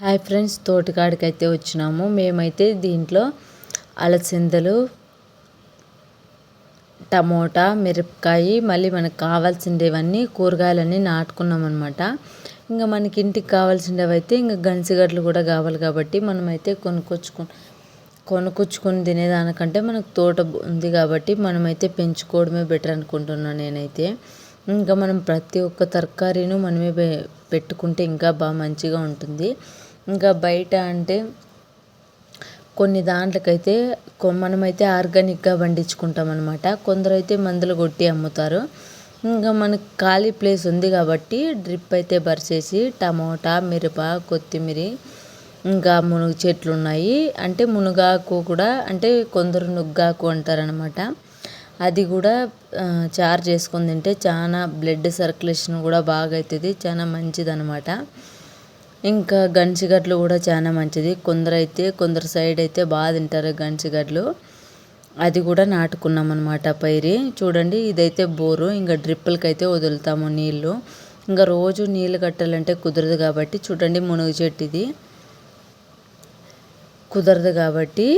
Hi friends తోటకాడికి అయితే వచ్చినాము. మేమైతే దీంట్లో అలసందలు టమోటా మిరపకాయ మళ్ళీ మనకు కావాల్సిండేవన్నీ కూరగాయలన్నీ నాటుకున్నాం అనమాట ఇంకా మనకి ఇంటికి కావాల్సినవి అయితే ఇంకా గన్సిగడ్డలు కూడా కావాలి కాబట్టి మనమైతే కొనుక్కొచ్చుకు కొనుక్కొచ్చుకొని తినేదానికంటే మనకు తోట ఉంది కాబట్టి మనమైతే పెంచుకోవడమే బెటర్ అనుకుంటున్నాను నేనైతే. ఇంకా మనం ప్రతి ఒక్క తరకారీను మనమే పెట్టుకుంటే ఇంకా బాగా మంచిగా ఉంటుంది. ఇంకా బయట అంటే కొన్ని దాంట్లకైతే మనమైతే ఆర్గానిక్గా పండించుకుంటాం అనమాట కొందరు అయితే మందులు కొట్టి అమ్ముతారు. ఇంకా మనకు ఖాళీ ప్లేస్ ఉంది కాబట్టి డ్రిప్ అయితే బరిచేసి టమోటా మిరప కొత్తిమీర ఇంకా మునగ చెట్లు ఉన్నాయి అంటే మునగాకు కూడా అంటే కొందరు నుగ్గాకు అంటారనమాట అది కూడా చారు చేసుకొని తింటే చాలా బ్లడ్ సర్క్యులేషన్ కూడా బాగా అవుతుంది చాలా మంచిదనమాట. ఇంకా గంచిగడ్లు కూడా చాలా మంచిది. కొందరు అయితే కొందరు సైడ్ అయితే బాగా తింటారు గంచిగడ్లు అది కూడా నాటుకున్నాం అనమాట పైరి. చూడండి ఇదైతే బోరు. ఇంకా డ్రిప్పులకి అయితే వదులుతాము నీళ్ళు. ఇంకా రోజు నీళ్ళు కట్టాలంటే కుదరదు కాబట్టి చూడండి మునుగు చెట్టు ఇది కుదరదు కాబట్టి